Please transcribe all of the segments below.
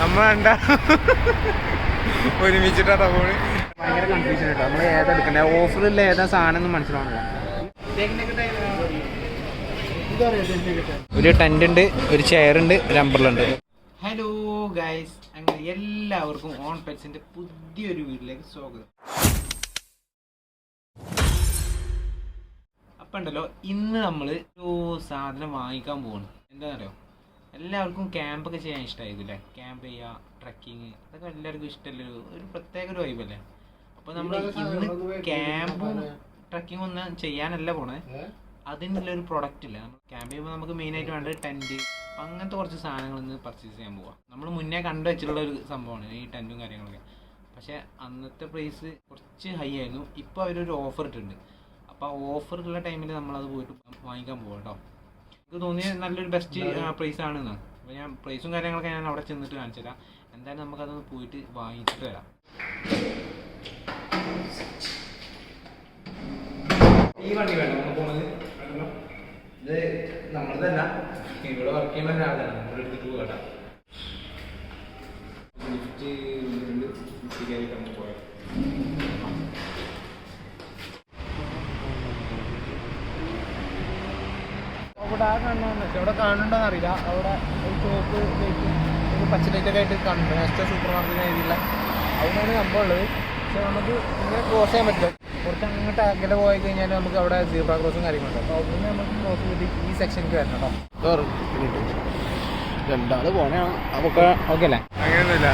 നമ്മൾ കണ്ട ഒരുമിച്ചിട്ടാ പോണ്. ഭയങ്കര കൺഫ്യൂഷൻ കേട്ടോ നമ്മൾ ഏതാ എടുക്കണ്ടേ? ഓഫറിൽ ഏതാ സാധനം എന്ന് മനസ്സിലാവണല്ലോ. ഒരു ടെന്റ് ഉണ്ട് ഒരു ചെയർ ഉണ്ട് ഒരു അമ്പർല ഉണ്ട്. ഹലോ ഗൈസ് അങ്ങനെ എല്ലാവർക്കും ഓൺ പെറ്റ്സിന്റെ പുതിയൊരു വീട്ടിലേക്ക് സ്വാഗതം. അപ്പൊ ഉണ്ടല്ലോ ഇന്ന് നമ്മൾ ഒരു സാധനം വാങ്ങിക്കാൻ പോവാണ്. എന്താണെന്നറിയോ? എല്ലാവർക്കും ക്യാമ്പൊക്കെ ചെയ്യാൻ ഇഷ്ടമായിരിക്കും അല്ലേ ക്യാമ്പ് ചെയ്യുക ട്രക്കിങ് അതൊക്കെ എല്ലാവർക്കും ഇഷ്ടമല്ലേ ഒരു പ്രത്യേക ഒരു വൈബല്ലേ അപ്പോൾ നമ്മൾ ഇന്ന് ക്യാമ്പും ട്രക്കിംഗ് ഒന്നും ചെയ്യാനല്ല പോണേ. അതിനുള്ള ഒരു പ്രൊഡക്റ്റ് ഇല്ല. നമ്മൾ ക്യാമ്പ് ചെയ്യുമ്പോൾ നമുക്ക് മെയിനായിട്ട് വേണ്ടത് ടെന്റ് അങ്ങനത്തെ കുറച്ച് സാധനങ്ങൾ ഇന്ന് പർച്ചേസ് ചെയ്യാൻ പോവാം. നമ്മൾ മുന്നേ കണ്ടു വെച്ചിട്ടുള്ള ഒരു സംഭവമാണ് ഈ ടെന്റും കാര്യങ്ങളൊക്കെ. പക്ഷെ അന്നത്തെ പ്രൈസ് കുറച്ച് ഹൈ ആയിരുന്നു. ഇപ്പോൾ അവരൊരു ഓഫർ ഇട്ടിട്ടുണ്ട്. അപ്പോൾ ആ ഓഫറുള്ള ടൈമിൽ നമ്മളത് പോയിട്ട് വാങ്ങിക്കാൻ പോവാം കേട്ടോ. എനിക്ക് തോന്നിയ നല്ലൊരു ബെസ്റ്റ് പ്രൈസ് ആണെന്ന്. അപ്പോൾ ഞാൻ പ്രൈസും കാര്യങ്ങളൊക്കെ ഞാൻ അവിടെ ചെന്നിട്ട് കാണിച്ചു തരാം. എന്തായാലും നമുക്കതൊന്ന് പോയിട്ട് വാങ്ങിച്ചിട്ട് വരാം. ഈ വണ്ടി വേണം നമ്മൾ പോകുന്നത് ഇത് നമ്മളതല്ല. ഇവിടെ വർക്ക് ചെയ്യുന്ന ഒരാളാണ്. നമ്മുടെ അടുത്ത് പോകട്ടെ ലിഫ്റ്റ് ഉണ്ട് ലിഫ്റ്റ് കയറിയിട്ട് നമുക്ക് പോയാൽ അവിടെ വെച്ചാൽ അവിടെ കാണുന്നുണ്ടോന്ന് അറിയില്ല. അവിടെ ഒരു ചോപ്പ് ലൈറ്റ് ഒരു പച്ച ലൈറ്റൊക്കെ ആയിട്ട് കാണുന്നുണ്ട്. നെക്സ്റ്റ് സൂപ്പർ മാർക്കറ്റ് രീതിയിലുള്ള അവിടെയാണ് സംഭവമുള്ളത് പക്ഷെ നമുക്ക് ഇങ്ങനെ ക്രോസ് ചെയ്യാൻ പറ്റില്ല. കുറച്ച് അങ്ങോട്ട് അകലെ പോയി കഴിഞ്ഞാൽ നമുക്ക് അവിടെ സീബ്ര ക്രോസും കാര്യങ്ങളുണ്ട് അപ്പോൾ അവിടെ നിന്ന് നമുക്ക് ക്രോസ് ചെയ്ത് ഈ സെക്ഷനിലേക്ക് വരണം കേട്ടോ. രണ്ടാൾ പോണേ നമുക്ക് ഓക്കെ അല്ലേ? അങ്ങനെയൊന്നുമില്ല.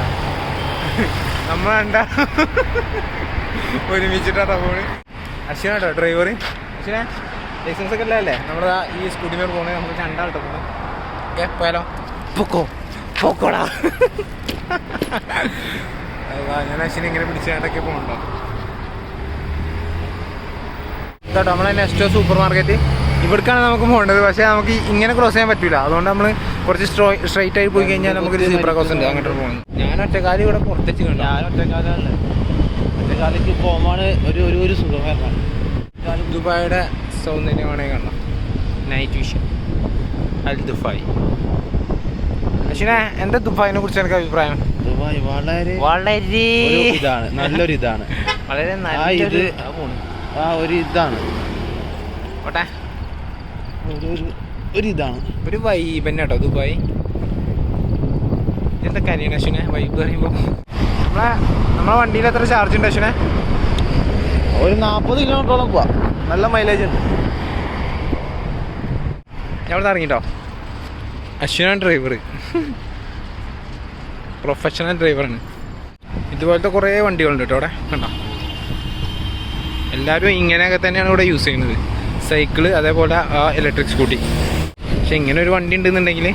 നമ്മൾ രണ്ടാ ഒരുമിച്ചിട്ടാ പോണ്. അശ്വനാട്ടോ ഡ്രൈവർ അശ്വന? ലൈസൻസ് ഒക്കെ ഇല്ലല്ലേ നമ്മുടെ ഈ സ്കൂട്ടി മേൽ പോണേ നമുക്ക് രണ്ടാൾട്ടോ പോകണം ഓക്കെ പോയാലോ? പൊക്കോ പൊക്കോടാ. ഞാൻ അശ്വിനെ ഇങ്ങനെ പിടിച്ചാണ്ടൊക്കെ പോകണ്ടോ കേട്ടോ നമ്മളെ നെക്സ്റ്റോ സൂപ്പർ മാർക്കറ്റ് ഇവിടേക്കാണ് നമുക്ക് പോകേണ്ടത് പക്ഷേ നമുക്ക് ഇങ്ങനെ ക്രോസ് ചെയ്യാൻ പറ്റില്ല അതുകൊണ്ട് നമ്മൾ കുറച്ച് സ്ട്രൈറ്റ് ആയി പോയി കഴിഞ്ഞാൽ നമുക്കൊരു സീബ്ര ക്രോസ് ഉണ്ട് അങ്ങോട്ട് പോകുന്നത് ഞാൻ ഒറ്റക്കാലം ഇവിടെ പുറത്തേക്ക് കണ്ടു. ഞാൻ ഒറ്റക്കാലല്ലേ ഒറ്റക്കാലിക്ക് പോകുമ്പോൾ ഒരു ഒരു സുഖമായിരുന്നു ദുബായുടെ ദുബായിയുടെ സൗന്ദര്യമാണെങ്കിൽ കണ്ടോ നൈറ്റ് വിഷൻ അൽ ദുബായ് അശ്വിനെ എന്താ ദുബായിനെ കുറിച്ച് എനിക്ക് അഭിപ്രായം? ദുബായ് വളരെ വളരെ ഒരു ഇതാണ് നല്ലൊരു ഇതാണ്. വളരെ ആ ഇത് നല്ലൊരു ആ ഒരു ഇതാണ്. ഓട്ടെ. ഒരു ഇതാണ്. ഒരു വൈബ് തന്നെ കേട്ടോ ദുബായ് എന്താ കാര്യമാണ് അശ്വിനെ? വൈബ് പറയുമ്പോൾ നമ്മളെ നമ്മളെ വണ്ടിയിൽ എത്ര ചാർജ് ഉണ്ട് അശ്വിനെ? ഒരു നാൽപ്പത് കിലോമീറ്ററോളം പോവാ. നല്ല മൈലേജ് ഉണ്ട്. ഇവിടെ ഇറങ്ങിട്ടോ? അശ്വിനാണ് ഡ്രൈവർ പ്രൊഫഷണൽ ഡ്രൈവറാണ് ഇതുപോലത്തെ കുറേ വണ്ടികളുണ്ട് കേട്ടോ അവിടെ. കണ്ടോ? എല്ലാവരും ഇങ്ങനെയൊക്കെ തന്നെയാണ് ഇവിടെ യൂസ് ചെയ്യുന്നത്. സൈക്കിൾ അതേപോലെ ആ ഇലക്ട്രിക് സ്കൂട്ടി പക്ഷെ ഇങ്ങനെ ഒരു വണ്ടി ഉണ്ടെന്നുണ്ടെങ്കിൽ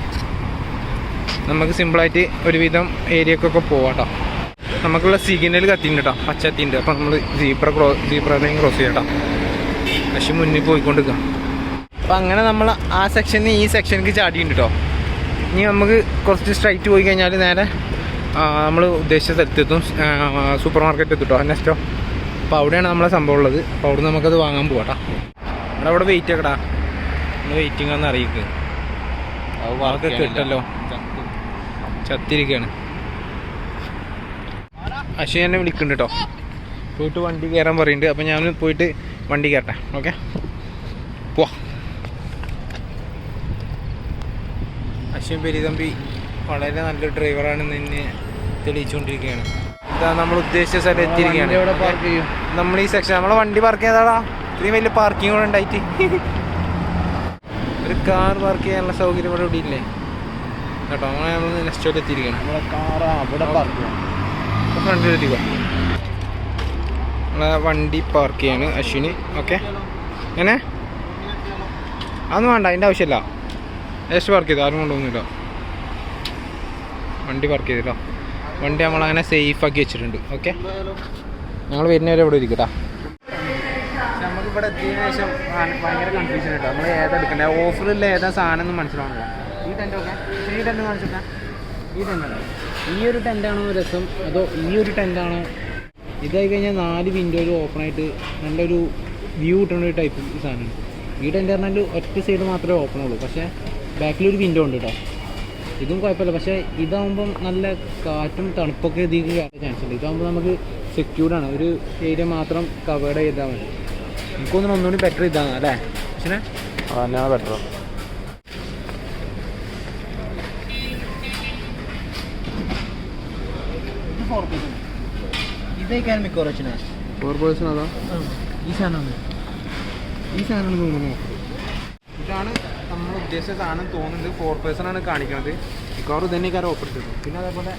നമുക്ക് സിമ്പിളായിട്ട് ഒരുവിധം ഏരിയക്കൊക്കെ പോവാം കേട്ടോ. നമുക്കുള്ള സിഗ്നൽ കത്തിണ്ട് കേട്ടോ. പച്ച കത്തിണ്ട് അപ്പോൾ നമ്മൾ zebra cross zebra line cross ചെയ്യാം കേട്ടോ. പക്ഷെ മുന്നിൽ പോയിക്കൊണ്ടിരിക്കാം. അപ്പം അങ്ങനെ നമ്മൾ ആ സെക്ഷനിൽ നിന്ന് ഈ സെക്ഷനിലേക്ക് ചാടിയിട്ടുണ്ട് കേട്ടോ ഇനി നമുക്ക് കുറച്ച് സ്ട്രൈറ്റ് പോയി കഴിഞ്ഞാൽ നേരെ നമ്മൾ ഉദ്ദേശിച്ച സ്ഥലത്തെത്തും സൂപ്പർ മാർക്കറ്റ് എത്തും കേട്ടോ നെക്സ്റ്റോ അപ്പോൾ അവിടെയാണ് നമ്മളെ സംഭവം ഉള്ളത്. അപ്പോൾ അവിടെ നമുക്കത് വാങ്ങാൻ പോകട്ടാ കേട്ടോ അവിടെ അവിടെ വെയിറ്റ് ആക്കടാ നമ്മൾ വെയിറ്റിംഗ് ആണെന്ന് അറിയിക്കുക അതൊക്കെ കിട്ടല്ലോ. ചത്തിരിക്കുകയാണ് അശ്വ എന്നെ വിളിക്കുന്നുണ്ട് കേട്ടോ പോയിട്ട് വണ്ടി കയറാൻ പറയുന്നുണ്ട് അപ്പം ഞാൻ പോയിട്ട് വണ്ടി കയറട്ടെ ഓക്കെ? പോവാ. അശ്വൻ പെരിതമ്പി വളരെ നല്ലൊരു ഡ്രൈവറാണെന്ന് എന്നെ തെളിയിച്ചുകൊണ്ടിരിക്കുകയാണ്. ഇതാ നമ്മൾ ഉദ്ദേശിച്ച സ്ഥലം എത്തിയിരിക്കുകയാണ്. നമ്മൾ ഈ സെക്ഷൻ നമ്മളെ വണ്ടി പാർക്ക് ചെയ്താടാ. ഇത്രയും വലിയ പാർക്കിംഗ് കൂടെ ഉണ്ടായിട്ട്. ഒരു കാർ പാർക്ക് ചെയ്യാനുള്ള സൗകര്യം ഇവിടെ ഇവിടെ ഇല്ലേ കേട്ടോ അങ്ങനെ നമ്മൾ നെക്സ്റ്റ് എത്തിയിരിക്കുകയാണ്. നമ്മളെ കാർ അവിടെ പാർക്ക് ചെയ്യണം ഫ്രണ്ടിലെത്തിക്കോ നമ്മളെ വണ്ടി പാർക്ക് ചെയ്യാണ് അശ്വിന്. ഓക്കെ എങ്ങനെ? അതൊന്നും വേണ്ട അതിന്റെ ആവശ്യമില്ല. ജസ്റ്റ് പാർക്ക് ചെയ്തു? ആരും കൊണ്ടുപോകുന്നില്ല. വണ്ടി പാർക്ക് ചെയ്തിട്ടോ? വണ്ടി നമ്മളങ്ങനെ സേഫ് ആക്കി വെച്ചിട്ടുണ്ട്. ഓക്കെ ഞങ്ങൾ വരുന്നവരെ ഇവിടെ ഇരിക്കട്ടാ. നമുക്ക് ഇവിടെ എത്തിയതിനു ശേഷം ഭയങ്കര കൺഫ്യൂഷൻ കേട്ടോ നമ്മൾ ഏതാ എടുക്കണ്ടേ? ഓഫറിൽ ഏതാ സാധനം എന്ന് മനസ്സിലാവണല്ലോ. ഈ ടെന്റ് ഓക്കെ ഈ ടെന്റ് കാണിച്ചിട്ടാ ഈ ടെന്റ് ഈ ഒരു ടെന്റാണോ രസം? അതോ ഈ ഒരു ടെന്റാണോ ഇതായി കഴിഞ്ഞാൽ നാല് വിൻഡോയിൽ ഓപ്പൺ ആയിട്ട് നല്ലൊരു വ്യൂ കിട്ടുന്ന ഒരു ടൈപ്പ് സാധനമാണ് ഈ ടെന്റ് പറഞ്ഞാൽ ഒറ്റ സൈഡ് മാത്രമേ ഓപ്പൺ ഉള്ളൂ. പക്ഷേ ബാക്കിലൊരു വിൻഡോ ഉണ്ട് കേട്ടോ ഇതും കുഴപ്പമില്ല. പക്ഷേ ഇതാകുമ്പം നല്ല കാറ്റും തണുപ്പൊക്കെ ഇതിലേക്ക് കയറാൻ ചാൻസ് ഉണ്ട്. ഇതാവുമ്പോൾ നമുക്ക് സെക്യൂർഡ് ആണ്. ഒരു ഏരിയ മാത്രം കവേർഡ് ചെയ്താൽ മതി. എനിക്ക് തോന്നുന്നു ഒന്നുകൂടി ബെറ്റർ ഇതാണ് അല്ലേ? പക്ഷേ അതന്നെയാണ് ബെറ്റർ ഇതേക്കാൻ മിക്കവാറും ഫോർ പേഴ്സൺ അതാ ഈ സാധനമാണ് ഈ സാധനമാണ് തോന്നുന്നു ഇതാണ് നമ്മൾ ഉദ്ദേശിച്ച സാധനം തോന്നുന്നത് ഫോർ പേഴ്സൺ ആണ് കാണിക്കുന്നത്. മിക്കവാറും ഇതന്നെ കാര്യം ഓഫർ ചെയ്തു പിന്നെ അതേപോലെ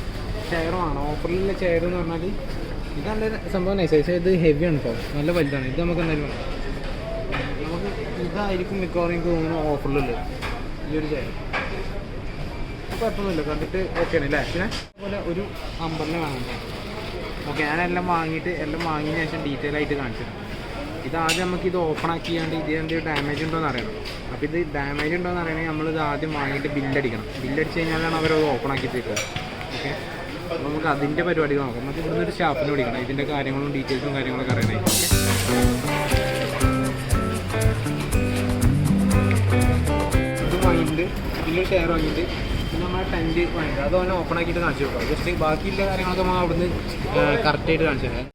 ചെയറുമാണ് ഓഫറിലുള്ള ചെയർ എന്ന് പറഞ്ഞാൽ ഇത് നല്ല സംഭവം നൈസ് ഹെവി ആണ് കേട്ടോ നല്ല വലുതാണ്. ഇത് നമുക്ക് എന്തായാലും വേണം. നമുക്ക് ഇതായിരിക്കും മിക്കവാറും എനിക്ക് തോന്നുന്നു ഓഫറിലുള്ളത് ഈ ഒരു ചെയർ കുഴപ്പമൊന്നുമില്ല. കണ്ടിട്ട് ഓക്കെ ആണ് അല്ലേ പിന്നെ അതുപോലെ ഒരു അമ്പറിനെ വാങ്ങണ്ടേ ഓക്കെ ഞാനെല്ലാം വാങ്ങിയിട്ട് എല്ലാം വാങ്ങിയതിന് ശേഷം ഡീറ്റെയിൽ ആയിട്ട് കാണിച്ചു തരാം. ഇത് ആദ്യം നമുക്ക് ഇത് ഓപ്പൺ ആക്കിയാണ്ട് എന്തെങ്കിലും ഡാമേജ് ഉണ്ടോ എന്ന് അറിയണം. അപ്പോൾ ഇത് ഡാമേജ് ഉണ്ടോ എന്ന് അറിയണമെങ്കിൽ നമ്മളിത് ആദ്യം വാങ്ങിയിട്ട് ബില്ലടിക്കണം ബില്ലടിച്ച് കഴിഞ്ഞാലാണ് അവരത് ഓപ്പൺ ആക്കി തരുക ഓക്കെ? അപ്പോൾ നമുക്ക് അതിന്റെ പരിപാടി നോക്കാം. നമുക്ക് ഇവിടുന്ന് ഒരു സ്റ്റാഫിനെ വിളിക്കണം ഇതിന്റെ കാര്യങ്ങളും ഡീറ്റെയിൽസും കാര്യങ്ങളൊക്കെ അറിയണേ. ഇത് വാങ്ങിയിട്ട് ഇതിന്റെ ഷെയർ വാങ്ങിയിട്ട് പിന്നെ നമ്മളെ ടെന്റ് വാങ്ങിയിട്ട് അത് അവനെ ഓപ്പൺ ആക്കിയിട്ട് കാണിച്ചു കൊടുക്കാം. ജസ്റ്റ് ബാക്കിയുള്ള കാര്യങ്ങളൊക്കെ നമ്മൾ അവിടുന്ന് കറക്റ്റായിട്ട് കാണിച്ചു തരാം.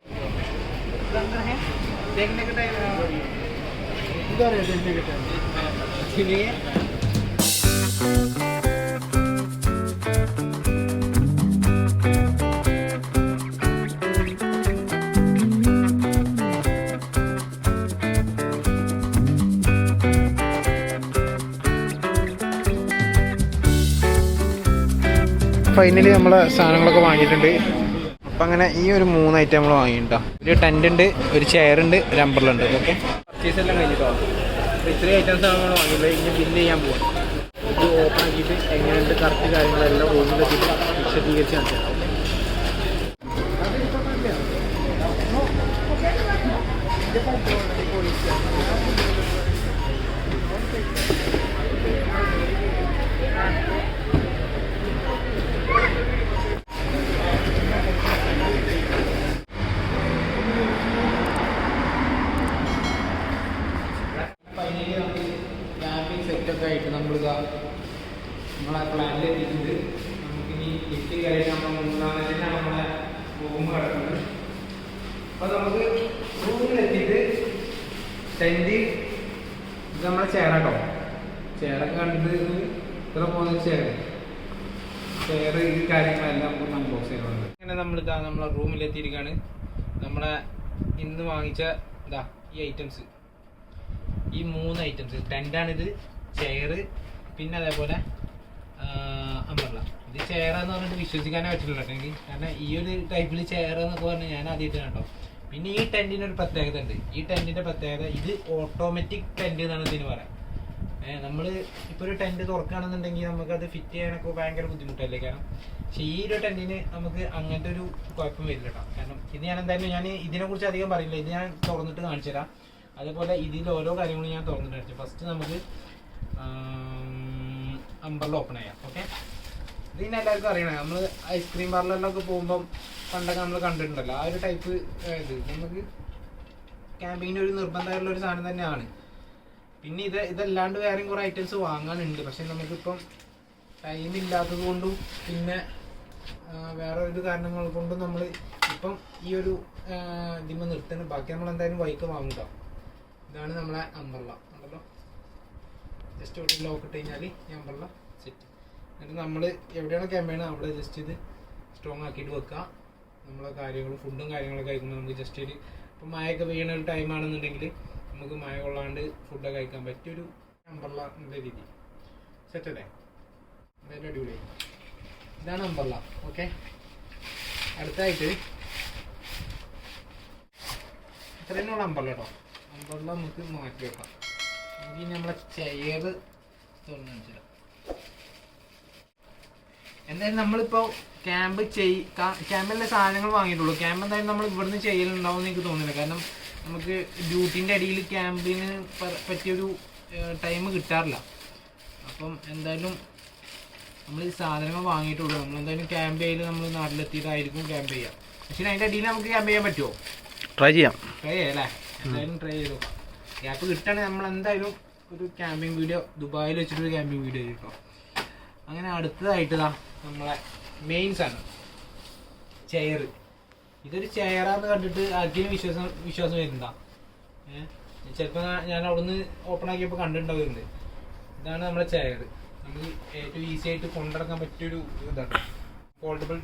ഫൈനലി നമ്മളെ സാധനങ്ങളൊക്കെ വാങ്ങിയിട്ടുണ്ട്. അപ്പം അങ്ങനെ ഈ ഒരു മൂന്ന് ഐറ്റം നമ്മൾ വാങ്ങിയിട്ടോ. ഒരു ടെന്റ് ഉണ്ട് ഒരു ചെയർ ഉണ്ട് ഒരു അമ്പർലുണ്ട് ഓക്കെ പർച്ചേസ് എല്ലാം കഴിഞ്ഞിട്ടോ? ഇത്രയും ഐറ്റംസ് ആണ് നമ്മൾ വാങ്ങിയത് ഇനി ബില്ല് ചെയ്യാൻ പോകും ഇത് ഓപ്പൺ ആക്കിയിട്ട് എങ്ങനെയുണ്ട് കറക്റ്റ് കാര്യങ്ങളെല്ലാം റൂമിലെത്തിയിട്ട് വിശദീകരിച്ച് കാണിച്ചു തരാം ഫൈനലി നമുക്ക് ക്യാമ്പിംഗ് സെറ്റൊക്കെ ആയിട്ട് നമ്മളിതാ നമ്മളെ പ്ലാനിൽ എത്തിയിട്ടുണ്ട് നമുക്കിനി ലിഫ്റ്റ് കയറിയിട്ട് നമ്മൾ മൂന്നാമത്തേക്കാണ് നമ്മുടെ റൂം കിടക്കുന്നത് അപ്പോൾ നമുക്ക് റൂമിലെത്തിയിട്ട് ടെന്റ് ഇത് നമ്മളെ ചെയറാട്ടോ ചെയറൊക്കെ കണ്ടിട്ട് ഇത് ഇത്ര പോകുന്ന ചെയർ ചെയർ ഈ കാര്യങ്ങളെല്ലാം നമുക്ക് അൺബോക്സ് ചെയ്യുന്നുണ്ട് ഇതാ നമ്മളെ റൂമിലെത്തിയിരിക്കുകയാണ് നമ്മളെ ഇന്ന് വാങ്ങിച്ച ഇതാ ഈ ഐറ്റംസ് ഈ മൂന്ന് ഐറ്റംസ് ടെന്റാണിത് ചെയറ് പിന്നെ അതേപോലെ അമ്പർല ഇത് ചെയർ എന്ന് പറഞ്ഞിട്ട് വിശ്വസിക്കാനേ പറ്റില്ല എനിക്ക്. കാരണം ഈ ഒരു ടൈപ്പിൽ ചെയർ എന്നൊക്കെ പറഞ്ഞാൽ ഞാൻ ആദ്യമായിട്ട് കേട്ടോ. പിന്നെ ഈ ടെന്റിന് ഒരു പ്രത്യേകത ഉണ്ട്. ഈ ടെന്റിന്റെ പ്രത്യേകത ഇത് ഓട്ടോമാറ്റിക് ടെന്റ് എന്നാണ് ഇതിന് പറയാം. നമ്മൾ ഇപ്പോൾ ഒരു ടെന്റ് തുറക്കുകയാണെന്നുണ്ടെങ്കിൽ അത് ഫിറ്റ് ചെയ്യാനൊക്കെ ഭയങ്കര ബുദ്ധിമുട്ടല്ലേ? കാരണം പക്ഷെ ഈ ഒരു ടെന്റിന് നമുക്ക് അങ്ങനത്തെ ഒരു കുഴപ്പം വരില്ല കേട്ടോ കാരണം ഇത് ഞാൻ എന്തായാലും ഞാൻ ഇതിനെക്കുറിച്ച് അധികം പറയില്ല. ഇത് ഞാൻ തുറന്നിട്ട് കാണിച്ചു തരാം. അതേപോലെ ഇതിൽ ഓരോ കാര്യങ്ങളും ഞാൻ തുറന്നിട്ട് കാണിച്ചു ഫസ്റ്റ് നമുക്ക് അമ്പറിൽ ഓപ്പൺ ചെയ്യാം. ഓക്കെ ഇത് പിന്നെ എല്ലാവർക്കും അറിയണേ. നമ്മൾ ഐസ്ക്രീം പാർലറിലൊക്കെ പോകുമ്പം പണ്ടൊക്കെ നമ്മൾ കണ്ടിട്ടുണ്ടല്ലോ. ആ ഒരു ടൈപ്പ് ഇത് നമുക്ക് ക്യാമ്പിങ്ങിന് ഒരു നിർബന്ധമായിട്ടുള്ള ഒരു സാധനം തന്നെയാണ്. പിന്നെ ഇത് ഇതല്ലാണ്ട് വേറെയും കുറേ ഐറ്റംസ് വാങ്ങാനുണ്ട്. പക്ഷെ നമുക്കിപ്പം ടൈം ഇല്ലാത്തത് കൊണ്ടും പിന്നെ വേറെ ഒരു കാരണങ്ങൾ കൊണ്ടും നമ്മൾ ഇപ്പം ഈ ഒരു ഇതിമ നിർത്തണം. ബാക്കി നമ്മൾ എന്തായാലും ബൈക്ക് വാങ്ങുക. ഇതാണ് നമ്മളെ അമ്പള്ള ഉണ്ടല്ലോ ജസ്റ്റ് ഒരു ലോക്ക് ഇട്ട് കഴിഞ്ഞാൽ ഈ അമ്പള്ള സെറ്റ് എന്നിട്ട് നമ്മൾ എവിടെയാണ് ക്യാമ്പയിൻ അവിടെ ജസ്റ്റ് ഇത് സ്ട്രോങ് ആക്കിയിട്ട് വെക്കുക. നമ്മളെ കാര്യങ്ങൾ ഫുഡും കാര്യങ്ങളൊക്കെ കഴിക്കുമ്പോൾ നമുക്ക് ജസ്റ്റ് ഒരു ഇപ്പം മഴയൊക്കെ വീണ ഒരു ടൈം ആണെന്നുണ്ടെങ്കിൽ നമുക്ക് മഴ കൊള്ളാണ്ട് ഫുഡൊക്കെ കഴിക്കാൻ പറ്റിയൊരു അമ്പർല എന്നുള്ള രീതി. സെറ്റ് അല്ലേ? എന്തായാലും അടിപൊളിയായി ഇതാണ് അമ്പർല ഓക്കെ അടുത്തായിട്ട് ഇത്രയുള്ള അമ്പർല കേട്ടോ അമ്പർല നമുക്ക് മാറ്റി വെക്കാം. നമുക്ക് നമ്മളെ ചെയർ തുറന്നു എന്തായാലും നമ്മളിപ്പോ ക്യാമ്പ് ചെയ് ക്യാമ്പിലെ സാധനങ്ങൾ വാങ്ങിയിട്ടുള്ളൂ. ക്യാമ്പ് എന്തായാലും നമ്മൾ ഇവിടുന്ന് ചെയ്യലുണ്ടാവും എന്ന് എനിക്ക് തോന്നുന്നില്ല. കാരണം നമുക്ക് ഡ്യൂട്ടിന്റെ അടിയിൽ ക്യാമ്പിന് പറ്റിയൊരു ടൈം കിട്ടാറില്ല. അപ്പം എന്തായാലും നമ്മൾ ഈ സാധനങ്ങൾ വാങ്ങിയിട്ടുള്ളൂ. നമ്മൾ എന്തായാലും ക്യാമ്പ് ചെയ്ത് നമ്മൾ നാട്ടിലെത്തിയിട്ടായിരിക്കും ക്യാമ്പ് ചെയ്യുക പക്ഷേ അതിന്റെ അടിയിൽ നമുക്ക് ക്യാമ്പ് ചെയ്യാൻ പറ്റുമോ ട്രൈ ചെയ്യാം. ട്രൈ ചെയ്യാം അല്ലേ? എന്തായാലും ട്രൈ ചെയ്ത് ഗ്യാപ്പ് കിട്ടുകയാണെങ്കിൽ നമ്മൾ എന്തായാലും ഒരു ക്യാമ്പിംഗ് വീഡിയോ ദുബായിൽ വെച്ചിട്ടൊരു ക്യാമ്പിംഗ് വീഡിയോ കിട്ടും അങ്ങനെ അടുത്തതായിട്ട് നമ്മളെ മെയിൻസ് ആണ് ചെയർ ഇതൊരു ചെയറാന്ന് കണ്ടിട്ട് അഖിന് വിശ്വാസം വിശ്വാസം വരുന്നുണ്ടാ. ഏഹ് ചിലപ്പോൾ ഞാൻ അവിടുന്ന് ഓപ്പൺ ആക്കിയപ്പോൾ കണ്ടിട്ടുണ്ടാവുന്നുണ്ട്. ഇതാണ് നമ്മുടെ ചെയർ നമുക്ക് ഏറ്റവും ഈസി ആയിട്ട് കൊണ്ടിറക്കാൻ പറ്റിയൊരു ഇതാണ്. ഫോൾഡബിൾ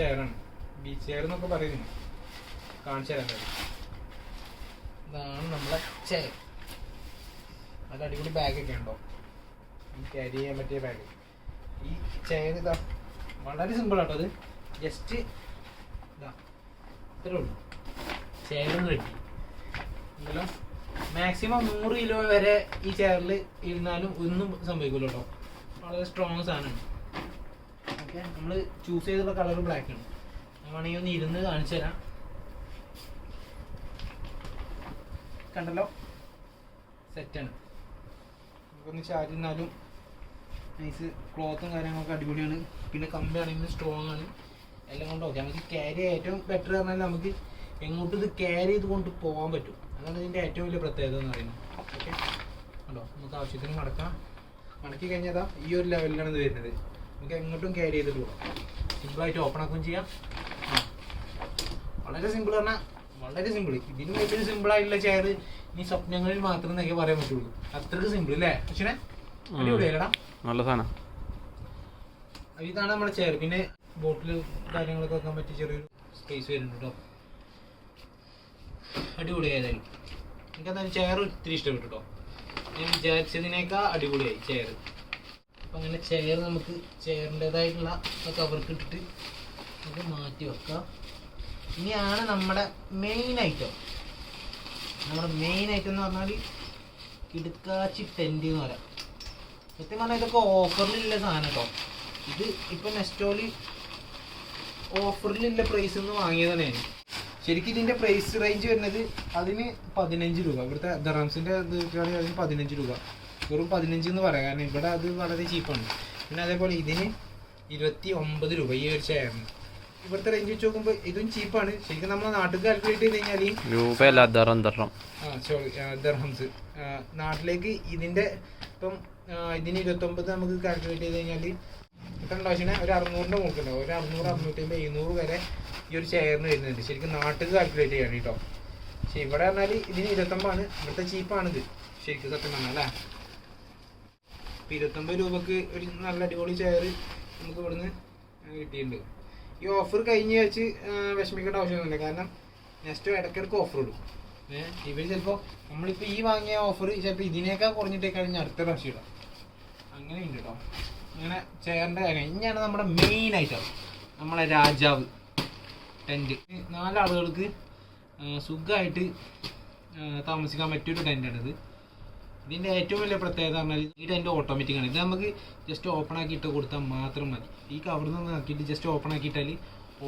ചെയറാണ് ബീച്ച് ചെയർ എന്നൊക്കെ പറയുന്നു. കാണിച്ചു തരാൻ ഇതാണ് നമ്മളെ ചെയർ നല്ല അടിപൊളി ബാഗൊക്കെ ഉണ്ടോ? ക്യാരി ചെയ്യാൻ പറ്റിയ ബാഗ് ഈ ചെയർ ഇതാ വളരെ സിമ്പിൾ ആട്ടോ അത്. ജസ്റ്റ് ഇതാ. മാക്സിമം നൂറ് കിലോ വരെ ഈ ചെയറിൽ ഇരുന്നാലും ഒന്നും സംഭവിക്കില്ല കേട്ടോ. വളരെ സ്ട്രോങ് സാധനമാണ്. ഓക്കെ നമ്മൾ ചൂസ് ചെയ്തുള്ള കളർ ബ്ലാക്ക് ആണ്. വേണമെങ്കിൽ ഒന്ന് ഇരുന്ന് കാണിച്ചു തരാം. കണ്ടല്ലോ? സെറ്റാണ് നമുക്കൊന്ന് ചാരിന്നാലും നൈസ് ക്ലോത്തും കാര്യങ്ങളൊക്കെ അടിപൊളിയാണ്. പിന്നെ കമ്പി ആണെങ്കിലും സ്ട്രോങ് ആണ്. എല്ലാം കൊണ്ട് ഓക്കെ നമുക്ക് ക്യാരി ഏറ്റവും ബെറ്റർ പറഞ്ഞാൽ നമുക്ക് എങ്ങോട്ടും ഇത് ക്യാരി ചെയ്ത് കൊണ്ട് പോകാൻ പറ്റും. അതാണ് ഇതിന്റെ ഏറ്റവും വലിയ പ്രത്യേകത എന്ന് പറയുന്നത്. ഓക്കെ ഉണ്ടോ നമുക്ക് ആവശ്യത്തിന് മടക്കാം. മടക്കി കഴിഞ്ഞാൽ ഈ ഒരു ലെവലിലാണ് ഇത് വരുന്നത്. നമുക്ക് എങ്ങോട്ടും ക്യാരി ചെയ്തിട്ട് പോകാം സിമ്പിളായിട്ട് ഓപ്പൺ ആക്കുകയും ചെയ്യാം. വളരെ സിമ്പിൾ പറഞ്ഞാൽ വളരെ സിമ്പിൾ ഇതിന് ഏറ്റവും സിമ്പിൾ ആയിട്ടുള്ള ചെയർ ഇനി സ്വപ്നങ്ങളിൽ മാത്രം എന്നൊക്കെ പറയാൻ പറ്റുള്ളൂ. അത്രയ്ക്ക് സിമ്പിൾ അല്ലേ പക്ഷേ അടിപൊളിയല്ലടാ. നല്ല സാധനം. ഇതാണ് നമ്മുടെ ചെയർ പിന്നെ ബോട്ടിൽ കാര്യങ്ങളൊക്കെ വെക്കാൻ പറ്റിയ ചെറിയൊരു സ്പേസ് വരുന്നുണ്ട് കേട്ടോ അടിപൊളിയായതായി. എനിക്കെന്തായാലും ചെയർ ഒത്തിരി ഇഷ്ടപ്പെട്ടു കേട്ടോ ഞാൻ വിചാരിച്ചതിനേക്കാൾ അടിപൊളിയായി ചെയർ അപ്പം അങ്ങനെ ചെയർ നമുക്ക് ചെയറിന്റെതായിട്ടുള്ള കവർക്ക് ഇട്ടിട്ട് നമുക്ക് മാറ്റി വെക്കാം. ഇനിയാണ് നമ്മുടെ മെയിൻ ഐറ്റം നമ്മുടെ മെയിൻ ഐറ്റം എന്ന് പറഞ്ഞാൽ കിടുക്കാച്ചി ടെന്റ് എന്ന് പറയാം. സത്യം പറഞ്ഞാൽ ഇതൊക്കെ ഓഫറിലുള്ള സാധനം കേട്ടോ ഇത് ഇപ്പം നെസ്റ്റോളി ഓഫറിലുള്ള പ്രൈസ് നിന്ന് വാങ്ങിയതാണ് ഞാൻ. ശരിക്കും ഇതിന്റെ പ്രൈസ് റേഞ്ച് വരുന്നത് അതിന് പതിനഞ്ച് രൂപ. ഇവിടുത്തെ ദറാംസിന്റെ ഇത് നോക്കുകയാണെങ്കിൽ അതിന് പതിനഞ്ച് രൂപ. വെറും പതിനഞ്ച് എന്ന് പറയാം. കാരണം ഇവിടെ അത് വളരെ ചീപ്പാണ് പിന്നെ അതേപോലെ ഇതിന് ഇരുപത്തി ഒമ്പത് രൂപ ഈ ഒരു ചെയറിന് ഇവിടുത്തെ റേഞ്ച് വെച്ച് നോക്കുമ്പോൾ ഇതും ചീപ്പാണ് ശരിക്കും നമ്മൾ നാട്ടിൽ കാൽക്കുലേറ്റ് ചെയ്ത് കഴിഞ്ഞാൽ രൂപയല്ല ദറം ദറം. ആ സോറി ദർഹംസ് നാട്ടിലേക്ക് ഇതിന്റെ ഇപ്പം ഇതിന് ഇരുപത്തൊമ്പത് നമുക്ക് കാൽക്കുലേറ്റ് ചെയ്ത് കഴിഞ്ഞാൽ എത്ര ഉണ്ടാവശ്യം ഒരു അറുന്നൂറിന്റെ മുകളിലുണ്ടാവും ഒരു അറുന്നൂറ് അറുന്നൂറ്റമ്പത് എഴുന്നൂറ് വരെ ഈ ഒരു ചെയറിന് വരുന്നുണ്ട്. ശരിക്കും നാട്ടിൽ കാൽക്കുലേറ്റ് ചെയ്യണം കേട്ടോ. പക്ഷെ ഇവിടെ പറഞ്ഞാൽ ഇതിന് ഇരുപത്തൊമ്പതാണ്. ഇവിടുത്തെ ചീപ്പാണിത് ശരിക്കും സത്യം പറഞ്ഞാൽ അല്ലേ? ഇപ്പം ഇരുപത്തൊമ്പത് രൂപക്ക് ഒരു നല്ല അടിപൊളി ചെയർ നമുക്ക് ഇവിടുന്ന് കിട്ടിയിട്ടുണ്ട്. ഈ ഓഫർ കഴിഞ്ഞ് വെച്ച് വിഷമിക്കേണ്ട ആവശ്യമൊന്നുമില്ല. കാരണം നെക്സ്റ്റ് ഇടയ്ക്കിടയ്ക്ക് ഓഫർ ഇടും. ഏഹ് ഇവർ ചിലപ്പോൾ നമ്മളിപ്പോൾ ഈ വാങ്ങിയ ഓഫർ ചിലപ്പോൾ ഇതിനേക്കാൾ കുറഞ്ഞിട്ടേക്കാണ് ഞാൻ അടുത്ത പ്രാവശ്യം ഇടാം. അങ്ങനെ ഉണ്ട് കേട്ടോ. അങ്ങനെ ചെയറിന്റെ കാര്യം ഇനിയാണ് നമ്മുടെ മെയിൻ ഐറ്റം നമ്മളെ രാജാവ്. ടെന്റ് നാലാളുകൾക്ക് സുഖമായിട്ട് താമസിക്കാൻ പറ്റിയൊരു ഇത് ഇതിന്റെ ഏറ്റവും വലിയ പ്രത്യേകത പറഞ്ഞാൽ ഈ ടെന്റ് ഓട്ടോമാറ്റിക് ആണ്. ഇത് നമുക്ക് ജസ്റ്റ് ഓപ്പൺ ആക്കി ഇട്ട് കൊടുത്താൽ മാത്രം മതി. ഈ കവറിൽ നിന്ന് ആക്കിയിട്ട് ജസ്റ്റ് ഓപ്പൺ ആക്കിയിട്ടാൽ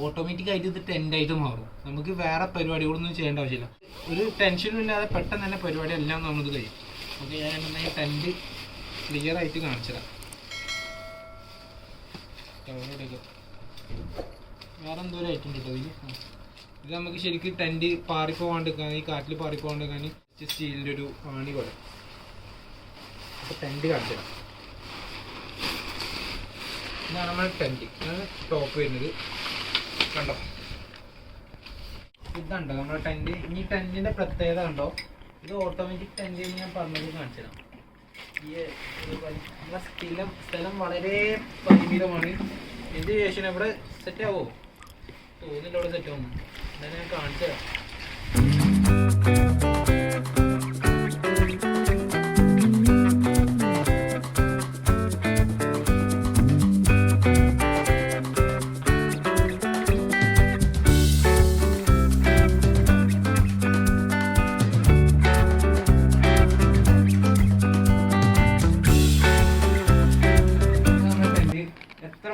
ഓട്ടോമാറ്റിക് ആയിട്ട് ഇത് ടെന്റായിട്ട് മാറും. നമുക്ക് വേറെ പരിപാടികളൊന്നും ചെയ്യേണ്ട ആവശ്യമില്ല. ഒരു ടെൻഷനും ഇല്ലാതെ പെട്ടെന്ന് തന്നെ പരിപാടി എല്ലാം നമ്മളിത് കഴിയും. ഓക്കെ ഞാൻ ഈ ടെന്റ് ക്ലിയർ ആയിട്ട് കാണിച്ചുതരാം. വേറെ എന്തോ ഒരു ഐറ്റം ഇത് നമുക്ക് ശരിക്കും ടെന്റ് പാറിപ്പോവാണ്ടിരിക്കാൻ ഈ കാറ്റിൽ പാറിപ്പോവാണ്ടിരിക്കാൻ സ്റ്റീലിന്റെ ഒരു പാണി പോലെ. അപ്പോൾ ടെന്റ് കാണിച്ചുതരാം. ഇതാണ് നമ്മുടെ ടെന്റ് ഇതാണ് ടോപ്പ് വരുന്നത്. കണ്ടോ? ഇതുണ്ടോ നമ്മുടെ ടെന്റ് ഇനി ടെന്റിന്റെ പ്രത്യേകത കണ്ടോ? ഇത് ഓട്ടോമാറ്റിക് ടെന്റ് ഞാൻ പറഞ്ഞത് കാണിച്ചുതരാം. ഈ വലി- സ്ഥലം സ്ഥലം വളരെ പരിമിതമാണ്. എന്ത് ശേഷം ഇവിടെ സെറ്റ് ആവോ? തോന്നില്ല ഇവിടെ സെറ്റ് ആവുന്നു എന്തായാലും ഞാൻ കാണിച്ചു തരാം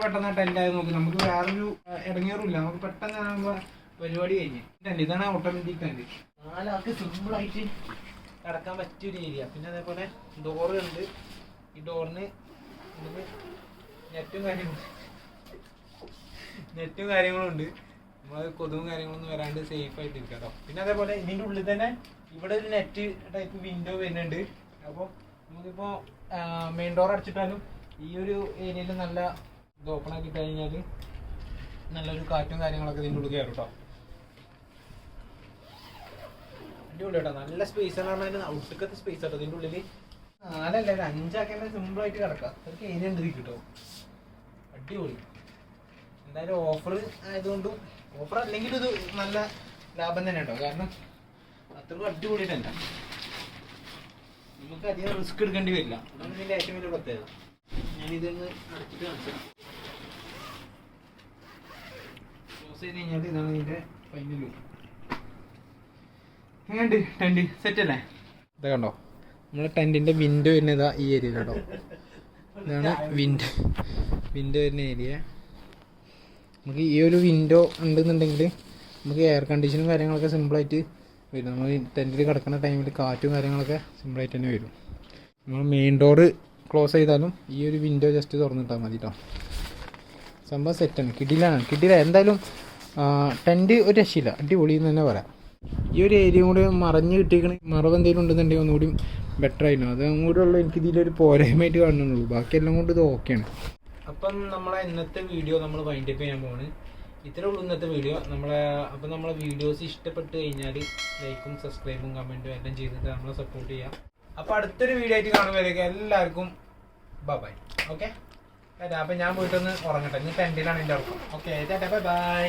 പെട്ടെന്ന് ആയി നോക്കി. നമുക്ക് വേറൊരു ഇറങ്ങിയറില്ല നമുക്ക് പെട്ടെന്ന് ആകുമ്പോ പരിപാടി കഴിഞ്ഞ്. ഇതാണ് ഓട്ടോമാറ്റിക് ടെൻഡ് നാലാൾക്ക് സിമ്പിൾ ആയിട്ട് കിടക്കാൻ പറ്റിയൊരു ഏരിയ പിന്നെ അതേപോലെ ഡോറ് ഉണ്ട്. ഈ ഡോറിന് നെറ്റും കാര്യങ്ങളും നെറ്റും കാര്യങ്ങളും ഉണ്ട്. നമ്മൾ കൊതുകും കാര്യങ്ങളൊന്നും വരാണ്ട് സേഫ് ആയിട്ട് ഇരിക്കാം കേട്ടോ പിന്നെ അതേപോലെ ഇതിന്റെ ഉള്ളിൽ തന്നെ ഇവിടെ ഒരു നെറ്റ് ടൈപ്പ് വിൻഡോ വരുന്നുണ്ട്. അപ്പോൾ നമുക്കിപ്പോൾ മെയിൻ ഡോർ അടച്ചിട്ടാലും ഈ ഒരു ഏരിയയിൽ നല്ല ഇത് ഓപ്പൺ ആക്കി കഴിഞ്ഞാൽ നല്ലൊരു കാറ്റും കാര്യങ്ങളൊക്കെ ഇതിന്റെ ഉള്ളിൽ കയറും കേട്ടോ അടിപൊളി കേട്ടോ നല്ല സ്പേസ് ആണ് പറഞ്ഞാൽ ഔട്ട്ക്കത്തെ സ്പേസ് കേട്ടോ ഇതിന്റെ ഉള്ളിൽ നാലല്ല ഒരു അഞ്ചാക്കേണ്ട സിമ്പിൾ ആയിട്ട് കിടക്കാം. അതൊക്കെ ഏരിയ ഉണ്ട് കിട്ടോ അടിപൊളി. എന്തായാലും ഓഫർ ആയതുകൊണ്ടും ഓഫർ അല്ലെങ്കിൽ ഇത് നല്ല ലാഭം തന്നെ കേട്ടോ കാരണം അത്രയും അടിപൊളി തന്നെ. നമുക്ക് അധികം റിസ്ക് എടുക്കേണ്ടി വരില്ല. അതാണ് ഏറ്റവും വലിയ പ്രത്യേകത. ഞാനിതൊന്ന് അടുത്തിട്ട് കാണിച്ചു ക്ലോസ് ചെയ്ത് കഴിഞ്ഞാൽ ഇതാണ് ഇതിന്റെ ഫൈനൽ ലുക്ക് എങ്ങനെയുണ്ട്? ടെന്റ് സെറ്റ് അല്ലേ? ഇത് കണ്ടോ? നമ്മുടെ ടെന്റിന്റെ വിൻഡോ വരുന്നത് ഈ ഏരിയ കേട്ടോ ഇതാണ് വിൻഡോ വിൻഡോ വരുന്ന ഏരിയ നമുക്ക് ഈ ഒരു വിൻഡോ ഉണ്ടെന്നുണ്ടെങ്കിൽ നമുക്ക് എയർ കണ്ടീഷനും കാര്യങ്ങളൊക്കെ സിമ്പിളായിട്ട് വരും. നമ്മൾ ടെന്റിൽ കിടക്കുന്ന ടൈമിൽ കാറ്റും കാര്യങ്ങളൊക്കെ സിമ്പിളായിട്ട് തന്നെ വരും. നമ്മൾ മെയിൻ ഡോറ് ക്ലോസ് ചെയ്താലും ഈ ഒരു വിൻഡോ ജസ്റ്റ് തുറന്നിട്ടാൽ മതി കേട്ടോ സംഭവം സെറ്റാണ് കിടിലാണ്. കിടില എന്തായാലും ടെന്റ് ഒരു രക്ഷയില്ല. അടിപൊളി എന്ന് തന്നെ പറയാം. ഈ ഒരു ഏരിയ കൂടി മറഞ്ഞ് കിട്ടിയിരിക്കണ മറവ് എന്തെങ്കിലും ഉണ്ടെന്നുണ്ടെങ്കിൽ ഒന്നുകൂടി ബെറ്റർ ആയിരുന്നു. അത് കൂടെ ഉള്ളൂ. എനിക്ക് ഇതിലൊരു പോരായ്മയായിട്ട് കാണുന്നുള്ളൂ. ബാക്കി എല്ലാം കൊണ്ട് ഇത് ഓക്കെയാണ് അപ്പം നമ്മളെ ഇന്നത്തെ വീഡിയോ നമ്മൾ വൈൻഡപ്പ് ചെയ്യാൻ പോവാണ്. ഇത്രേ ഉള്ളൂ ഇന്നത്തെ വീഡിയോ നമ്മളെ അപ്പം നമ്മളെ വീഡിയോസ് ഇഷ്ടപ്പെട്ട് കഴിഞ്ഞാൽ ലൈക്കും സബ്സ്ക്രൈബും കമന്റും എല്ലാം ചെയ്തിട്ട് നമ്മളെ സപ്പോർട്ട് ചെയ്യാം. അപ്പോൾ അടുത്തൊരു വീഡിയോ ആയിട്ട് കാണുമ്പോഴേക്കും എല്ലാവർക്കും ബൈ ഓക്കെ അപ്പം ഞാൻ പോയിട്ടൊന്ന് ഉറങ്ങട്ടെ. ഇന്ന് ടെന്റിലാണ് എന്റെ ഉറക്കം. Okay bye bye